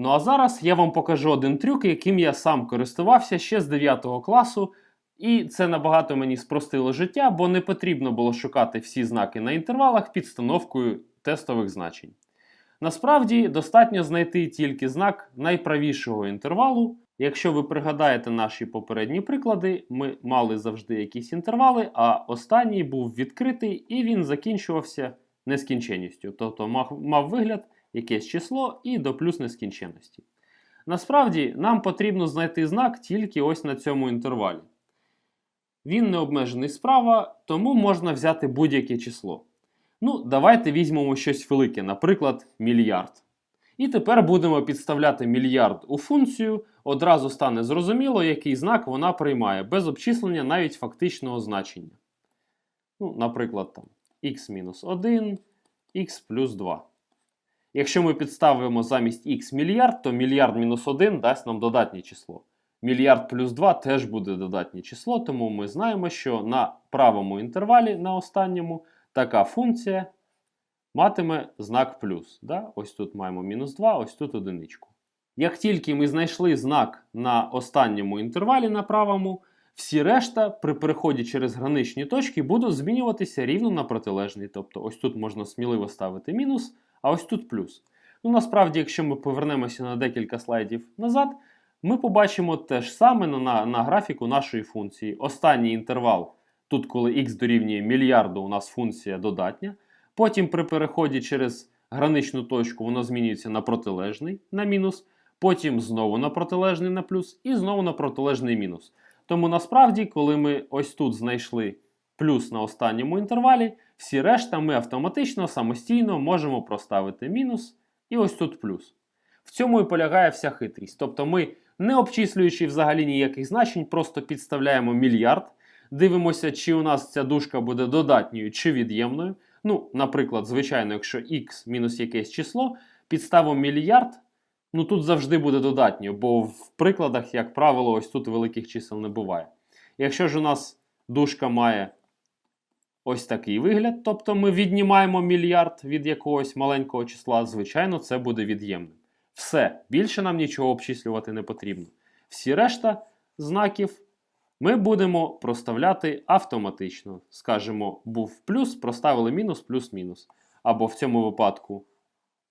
Ну а зараз я вам покажу один трюк, яким я сам користувався ще з 9 класу. І це набагато мені спростило життя, бо не потрібно було шукати всі знаки на інтервалах підстановкою тестових значень. Насправді достатньо знайти тільки знак найправішого інтервалу. Якщо ви пригадаєте наші попередні приклади, ми мали завжди якісь інтервали, а останній був відкритий і він закінчувався нескінченністю, тобто мав, мав вигляд якесь число і до плюс нескінченності. Насправді нам потрібно знайти знак тільки ось на цьому інтервалі. Він не обмежений справа, тому можна взяти будь-яке число. Ну, давайте візьмемо щось велике, наприклад, мільярд. І тепер будемо підставляти мільярд у функцію, одразу стане зрозуміло, який знак вона приймає, без обчислення навіть фактичного значення. Ну, Наприклад, там x-1, x плюс 2. Якщо ми підставимо замість x мільярд, то мільярд мінус 1 дасть нам додатнє число. Мільярд плюс 2 теж буде додатнє число, тому ми знаємо, що на правому інтервалі, на останньому, така функція матиме знак плюс. Да? Ось тут маємо мінус 2, ось тут одиничку. Як тільки ми знайшли знак на останньому інтервалі на правому, всі решта при переході через граничні точки будуть змінюватися рівно на протилежний. Тобто ось тут можна сміливо ставити мінус, а ось тут плюс. Ну насправді, якщо ми повернемося на декілька слайдів назад, ми побачимо те ж саме на, на графіку нашої функції. Останній інтервал, тут, коли x дорівнює мільярду, у нас функція додатня. Потім при переході через граничну точку воно змінюється на протилежний на мінус, потім знову на протилежний на плюс і знову на протилежний мінус. Тому насправді, коли ми ось тут знайшли плюс на останньому інтервалі, всі решта ми автоматично самостійно можемо проставити мінус і ось тут плюс. В цьому і полягає вся хитрість. Тобто ми, не обчислюючи взагалі ніяких значень, просто підставляємо мільярд, дивимося, чи у нас ця дужка буде додатньою чи від'ємною. Ну, наприклад, звичайно, якщо x мінус якесь число, підставимо мільярд, ну тут завжди буде додатньо, бо в прикладах, як правило, ось тут великих чисел не буває. Якщо ж у нас дужка має ось такий вигляд, тобто ми віднімаємо мільярд від якогось маленького числа, звичайно, це буде від'ємним. Все, більше нам нічого обчислювати не потрібно. Всі решта знаків ми будемо проставляти автоматично. Скажемо, був плюс, проставили мінус, плюс-мінус. Або в цьому випадку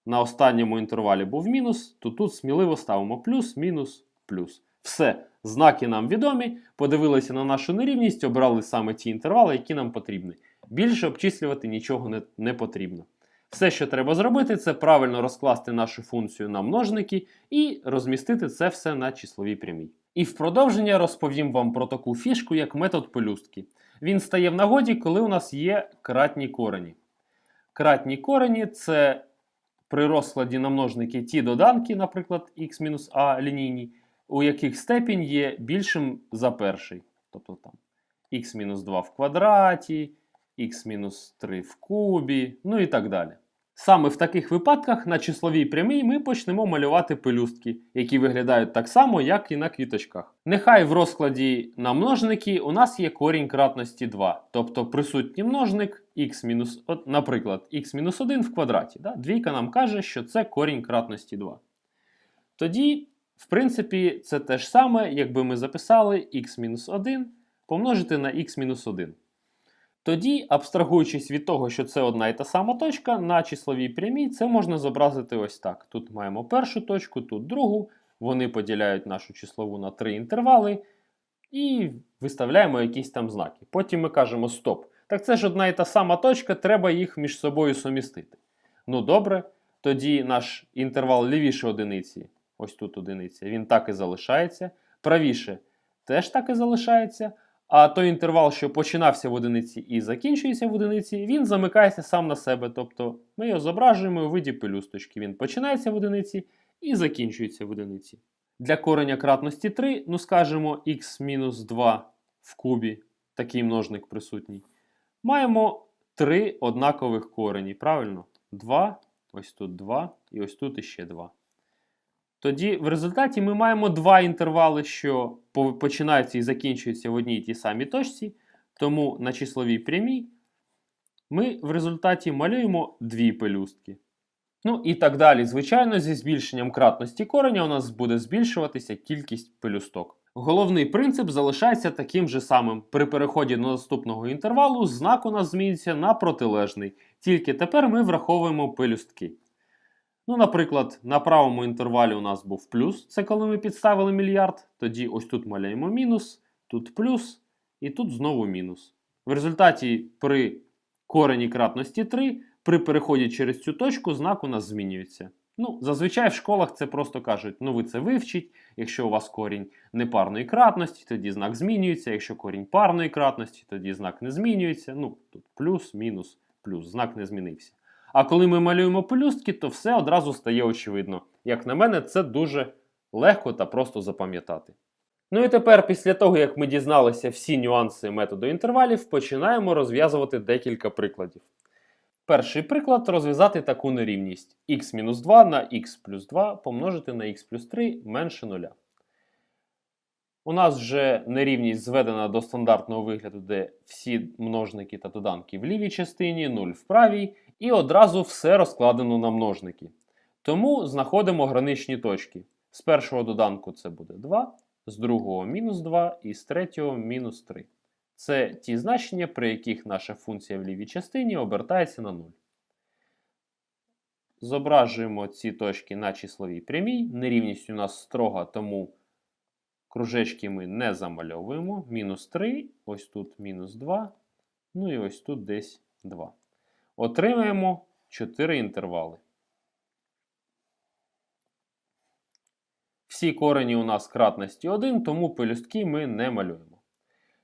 на останньому інтервалі був мінус, то тут сміливо ставимо плюс, мінус, плюс. Все, знаки нам відомі, подивилися на нашу нерівність, обрали саме ті інтервали, які нам потрібні. Більше обчислювати нічого не, не потрібно. Все, що треба зробити, це правильно розкласти нашу функцію на множники і розмістити це все на числовій прямій. І в продовження розповім вам про таку фішку, як метод пелюстки. Він стає в нагоді, коли у нас є кратні корені. Кратні корені це при розкладі на множники ті доданки, наприклад, x-а лінійні, у яких степінь є більшим за перший. Тобто там x-2 в квадраті, x-3 в кубі, ну і так далі. Саме в таких випадках на числовій прямій ми почнемо малювати пелюстки, які виглядають так само, як і на квіточках. Нехай в розкладі на множники у нас є корінь кратності 2, тобто присутній множник x наприклад, x-1 в квадраті. Да? Двійка нам каже, що це корінь кратності 2. Тоді, в принципі, це те ж саме, якби ми записали x-1 помножити на x-1. Тоді, абстрагуючись від того, що це одна і та сама точка, на числовій прямій це можна зобразити ось так. Тут маємо першу точку, тут другу. Вони поділяють нашу числову на три інтервали і виставляємо якісь там знаки. Потім ми кажемо стоп. Так це ж одна і та сама точка, треба їх між собою сумістити. Ну добре, тоді наш інтервал лівіше одиниці, ось тут одиниця, він так і залишається. Правіше теж так і залишається. А той інтервал, що починався в одиниці і закінчується в одиниці, він замикається сам на себе. Тобто ми його зображуємо у виді пелюсточки. Він починається в одиниці і закінчується в одиниці. Для кореня кратності 3, ну скажімо, x-2 в кубі, такий множник присутній. Маємо три однакових корені. Правильно? 2, ось тут 2 і ось тут іще 2. Тоді в результаті ми маємо два інтервали, що починаються і закінчуються в одній тій самій точці. Тому на числовій прямій ми в результаті малюємо дві пелюстки. Ну і так далі. Звичайно, зі збільшенням кратності кореня у нас буде збільшуватися кількість пелюсток. Головний принцип залишається таким же самим. При переході до наступного інтервалу знак у нас змінюється на протилежний, тільки тепер ми враховуємо пелюстки. Ну, наприклад, на правому інтервалі у нас був плюс, це коли ми підставили мільярд. Тоді ось тут маляємо мінус, тут плюс, і тут знову мінус. В результаті при корені кратності 3, при переході через цю точку знак у нас змінюється. Ну, зазвичай в школах це просто кажуть, ну ви це вивчіть, якщо у вас корінь непарної кратності, тоді знак змінюється, якщо корінь парної кратності, тоді знак не змінюється. Ну, тут плюс, мінус, плюс, знак не змінився. А коли ми малюємо пелюстки, то все одразу стає очевидно. Як на мене, це дуже легко та просто запам'ятати. Ну і тепер, після того, як ми дізналися всі нюанси методу інтервалів, починаємо розв'язувати декілька прикладів. Перший приклад розв'язати таку нерівність x-2 на x плюс 2 помножити на x плюс 3 менше 0. У нас вже нерівність зведена до стандартного вигляду, де всі множники та доданки в лівій частині, 0 в правій, і одразу все розкладено на множники. Тому знаходимо граничні точки. З першого доданку це буде 2, з другого мінус 2 і з третього мінус 3. Це ті значення, при яких наша функція в лівій частині обертається на 0. Зображуємо ці точки на числовій прямій. Нерівність у нас строга, тому кружечки ми не замальовуємо. Мінус 3, ось тут мінус 2, ну і ось тут десь 2. Отримаємо 4 інтервали. Всі корені у нас кратності 1, тому пелюстки ми не малюємо.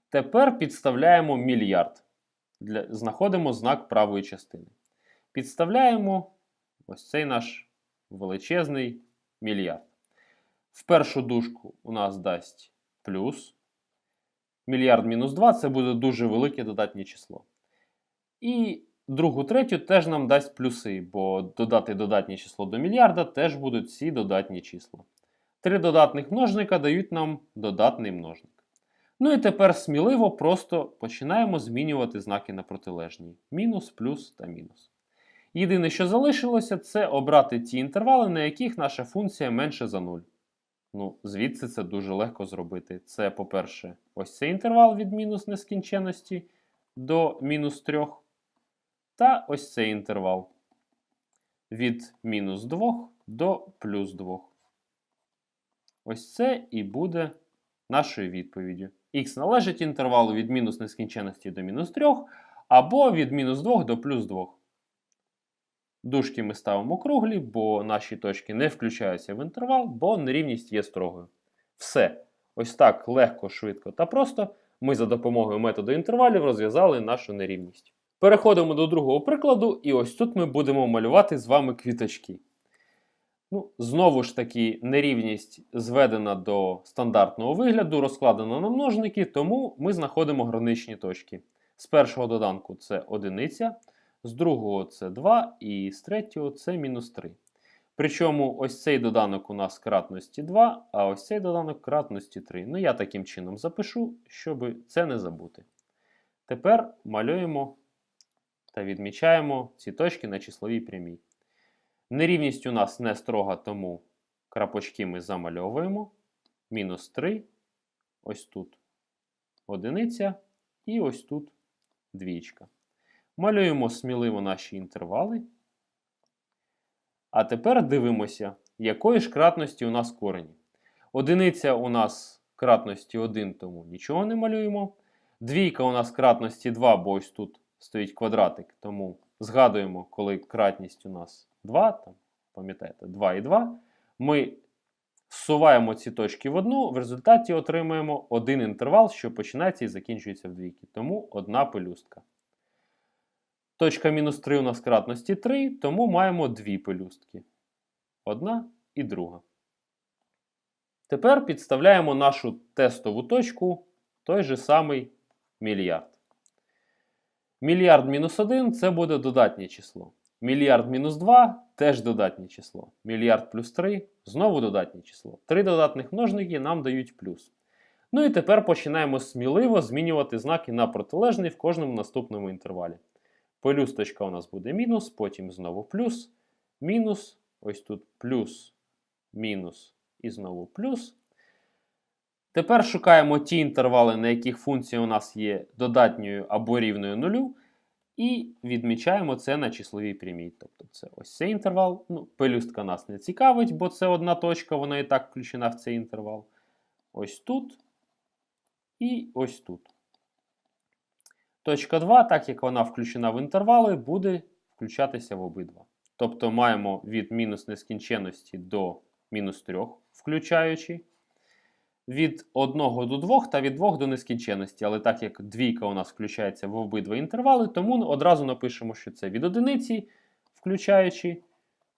Тепер підставляємо мільярд. Для... Знаходимо знак правої частини. Підставляємо ось цей наш величезний мільярд. В першу дужку у нас дасть плюс. Мільярд мінус 2 це буде дуже велике додатнє число. І другу третю теж нам дасть плюси, бо додати додатнє число до мільярда теж будуть ці додатні числа. Три додатних множника дають нам додатний множник. Ну і тепер сміливо просто починаємо змінювати знаки на протилежні: мінус, плюс та мінус. Єдине, що залишилося, це обрати ті інтервали, на яких наша функція менше за 0. Ну, звідси це дуже легко зробити. Це, по-перше, ось цей інтервал від мінус нескінченності до мінус 3. Та ось цей інтервал від мінус 2 до плюс 2. Ось це і буде нашою відповіддю. Х належить інтервалу від мінус нескінченності до мінус 3, або від мінус 2 до плюс 2. Дужки ми ставимо круглі, бо наші точки не включаються в інтервал, бо нерівність є строгою. Все. Ось так легко, швидко та просто ми за допомогою методу інтервалів розв'язали нашу нерівність. Переходимо до другого прикладу, і ось тут ми будемо малювати з вами квіточки. Ну, Знову ж таки, нерівність зведена до стандартного вигляду, розкладена на множники, тому ми знаходимо граничні точки. З першого доданку це одиниця, з другого це 2, і з третього це мінус 3. Причому ось цей доданок у нас кратності 2, а ось цей доданок кратності 3. Ну, я таким чином запишу, щоб це не забути. Тепер малюємо та відмічаємо ці точки на числовій прямій. Нерівність у нас не строга, тому крапочки ми замальовуємо. Мінус 3, ось тут одиниця, і ось тут двічка. Малюємо сміливо наші інтервали. А тепер дивимося, якої ж кратності у нас корені. Одиниця у нас кратності 1, тому нічого не малюємо. Двійка у нас кратності 2, бо ось тут стоїть квадратик, тому згадуємо, коли кратність у нас 2, там, пам'ятаєте, 2 і 2, ми зсуваємо ці точки в одну, в результаті отримуємо один інтервал, що починається і закінчується в двійки. Тому одна пелюстка. Точка мінус 3 у нас кратності 3, тому маємо дві пелюстки. Одна і друга. Тепер підставляємо нашу тестову точку, той же самий мільярд. Мільярд мінус 1 це буде додатнє число. Мільярд мінус 2 теж додатнє число. Мільярд плюс 3 знову додатнє число. Три додатних множники нам дають плюс. Ну і тепер починаємо сміливо змінювати знаки на протилежний в кожному наступному інтервалі. Пелюсточка у нас буде мінус, потім знову плюс, мінус, ось тут плюс, мінус і знову плюс. Тепер шукаємо ті інтервали, на яких функція у нас є додатньою або рівною нулю, і відмічаємо це на числовій прямій. Тобто це ось цей інтервал. Ну, пелюстка нас не цікавить, бо це одна точка, вона і так включена в цей інтервал. Ось тут і ось тут. Точка 2, так як вона включена в інтервали, буде включатися в обидва. Тобто маємо від мінус нескінченності до мінус 3, включаючи. Від 1 до 2 та від 2 до нескінченності. Але так як двійка у нас включається в обидва інтервали, тому одразу напишемо, що це від одиниці, включаючи,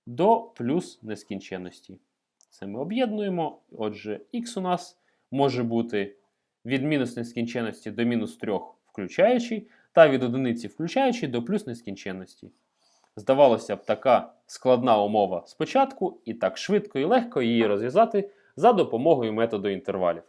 до плюс нескінченності. Це ми об'єднуємо. Отже, х у нас може бути від мінус нескінченності до мінус 3 включаючи, та від одиниці включаючи до плюс нескінченності. Здавалося б, така складна умова спочатку, і так швидко і легко її розв'язати за допомогою методу інтервалів.